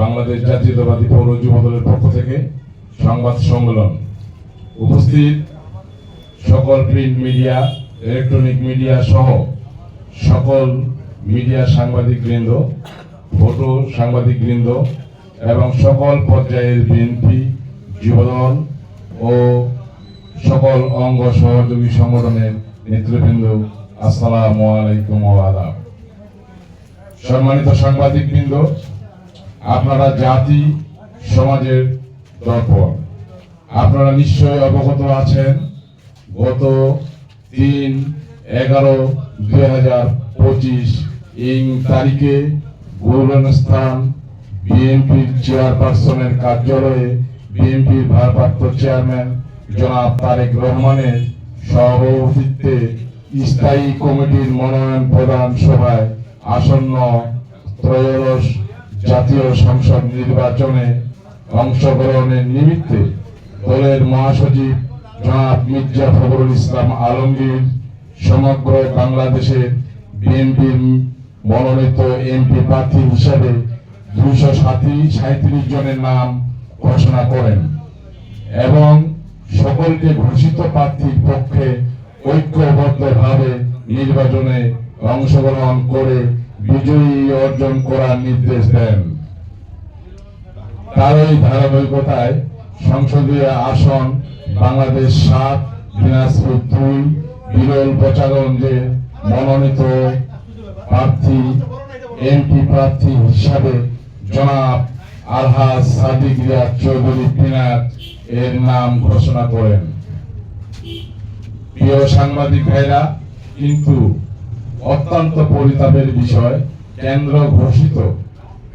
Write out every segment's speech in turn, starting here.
বাংলাদেশ জাতীয়তাবাদী পৌর যুব দলের পক্ষ থেকে সংবাদ সম্মেলন। উপস্থিত সকল প্রিন্ট মিডিয়া, ইলেকট্রনিক মিডিয়া সহ সকল মিডিয়া সাংবাদিক বৃন্দ ফটো সাংবাদিক বৃন্দ এবং সকল পর্যায়ের বিএনপি, যুবদল ও সকল অঙ্গ সহযোগী সংগঠনের নেতৃবৃন্দ, আসসালামু আলাইকুম আদাব। সম্মানিত সাংবাদিক বৃন্দ আপনারা জাতি, সমাজের দর্পণ। আপনারা নিশ্চয়ই অবগত আছেন, গত তিন এগারো দুই হাজার পঁচিশ ইং তারিখে গৌরস্থান বিএনপির চেয়ারপারসনের কার্যালয়ে বিএনপির ভারপ্রাপ্ত চেয়ারম্যান জনাব তারেক রহমানের সভাপতিত্বে স্থায়ী কমিটির মনোনয়ন প্রদান সভায় আসন্ন ত্রয়োদশ জাতীয় সংসদ নির্বাচনে অংশগ্রহণের নিমিত্তে দলের মহাসচিব জনাব মির্জা ফখরুল ইসলাম আলমগীর, সমগ্র বাংলাদেশের বিএনপির মনোনীত এমপি প্রার্থী হিসাবে দুইশো সাঁত্রিশ জনের নাম ঘোষণা করেন এবং সকলকে ঘোষিত প্রার্থীর পক্ষে ঐক্যবদ্ধভাবে নির্বাচনে অংশগ্রহণ করে বিজয়ী অর্জন করার নির্দেশ দেন। তারই ধারাবাহিকতায় সংসদীয় আসন বাংলাদেশ সাত, দিনাজপুর দুই, বিরল পচাগঞ্জে মনোনীত প্রার্থী, এমপি প্রার্থী হিসাবে জনাব আলহাজ সাদিক রিয়াদ চৌধুরী পিনাক এর নাম ঘোষণা করেন। প্রিয় সাংবাদিক ভাইরা, কিন্তু অত্যন্ত পরিতাপের বিষয়, কেন্দ্র ঘোষিত।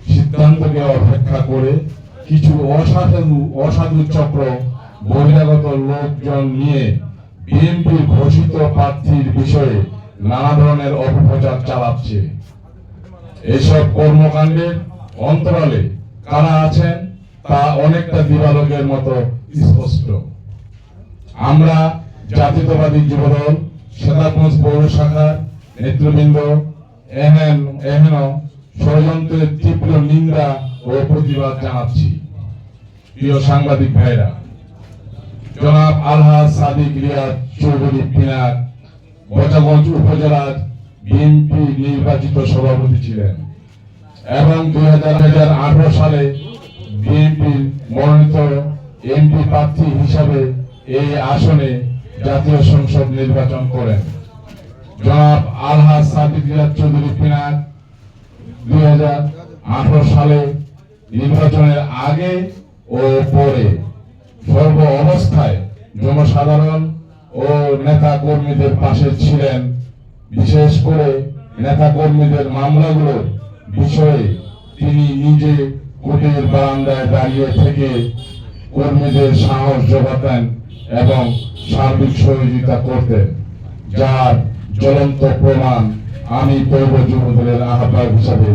সিদ্ধান্তকে অপেক্ষা করে কিছু অসাধু অসাধু চক্র বহিরাগত লোকজন নিয়ে বিএনপির ঘোষিত প্রার্থীর বিষয়ে নানা ধরনের অপপ্রচার চালাচ্ছে। এসব কর্মকাণ্ডের অন্তরালে কারা আছেন তা অনেকটা দিবালোকের মতো স্পষ্ট। আমরা জাতীয়তাবাদী যুবদল সেতারগঞ্জ পৌর শাখার নেতৃবৃন্দ, এহেন এহেন ষড়যন্ত্রের তীব্র নিন্দা ও প্রতিবাদ জানাচ্ছি। প্রিয় সাংবাদিক ভাইরা, জনাব আলহাজ সাদিক রিয়াদ চৌধুরী পিনাক বজাগঞ্জ উপজেলার বিএনপি নির্বাচিত সভাপতি ছিলেন এবং দুই হাজার সালে বিএনপির মনোনীত এমপি প্রার্থী হিসাবে এই আসনে জাতীয় সংসদ নির্বাচন করেন। জনাব আলহাজ সাদিক রিয়াদ চৌধুরী পিনাক দুই সালে নির্বাচনের আগে ও পরে সর্ব অবস্থায় জনসাধারণ ও নেতা কর্মীদের পাশে ছিলেন। বিশেষ করে নেতা কর্মীদের মামলাগুলোর বিষয়ে তিনি নিজে কোর্টের বারান্দায় দাঁড়িয়ে থেকে কর্মীদের সাহস জোগাতেন এবং সার্বিক সহযোগিতা করতেন, যার জ্বলন্ত প্রমাণ আমি পৌর যুবদলের আহ্বায়ক হিসাবে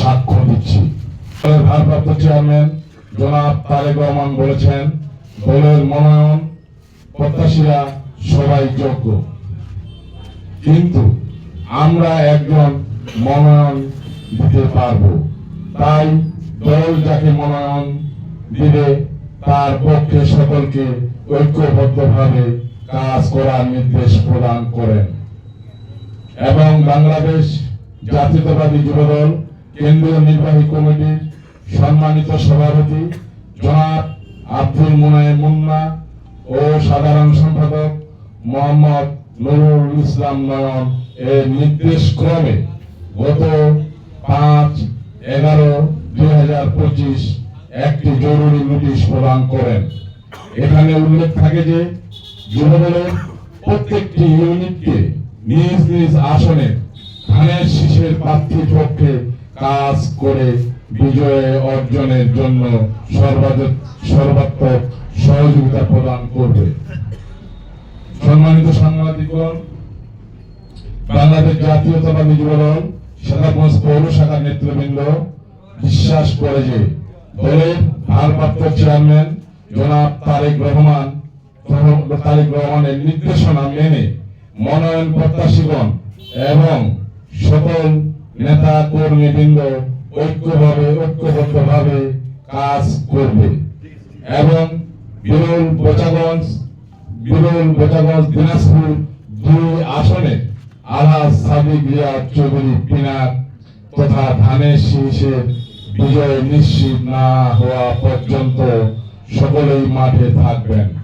সাক্ষ্য দিচ্ছি। ভারপ্রাপ্ত চেয়ারম্যান জনাব তারেক রহমান বলেছেন, দলের মনোনয়ন প্রত্যাশীরা সবাই যোগ্য। কিন্তু আমরা একজন মনোনয়ন দিতে পারব। তাই দল যাকে মনোনয়ন দিবে, তার পক্ষে সকলকে ঐক্যবদ্ধভাবে কাজ করার নির্দেশ প্রদান করেন। এবং বাংলাদেশ জাতীয়তাবাদী যুবদল, কেন্দ্রীয় নির্বাহী কমিটির সম্মানিত সভাপতি জনাব আব্দুল মুনায় মুন্না ও সাধারণ সম্পাদক মোহাম্মদ নুরুল ইসলাম নয়ন এর নির্দেশ ক্রমে গত পাঁচ এগারো দুই হাজার পঁচিশ একটি জরুরি নোটিশ প্রদান করেন। এখানে উল্লেখ থাকে যে যুবদলের প্রত্যেকটি ইউনিটকে নিজ নিজ আসনে ধানের শীষের প্রার্থীর পক্ষে কাজ করে বিজয় অর্জনের জন্য সর্বাত্মক সহযোগিতা প্রদান করবে। সম্মানিত সাংবাদিকগণ, বাংলাদেশ জাতীয়তাবাদী যুবদল সেনাগঞ্জ পৌর শাখার নেতৃবৃন্দ বিশ্বাস করে যে দলের ভারপ্রাপ্ত চেয়ারম্যান জনাব তারেক রহমান তারেক রহমানের নির্দেশনা মেনে মনোনয়ন প্রত্যাশীগণ এবং সকল নেতা কর্মীবৃন্দ ঐক্যভাবে, ঐক্যবদ্ধভাবে কাজ করবে। এবং বিরল বোচাগঞ্জ বিরল বোচাগঞ্জ দিনাজপুর দুই আসনে আলহাজ সাদিক রিয়াদ চৌধুরী পিনাক তথা ধানের শীষের বিজয় নিশ্চিত না হওয়া পর্যন্ত সকলেই মাঠে থাকবেন।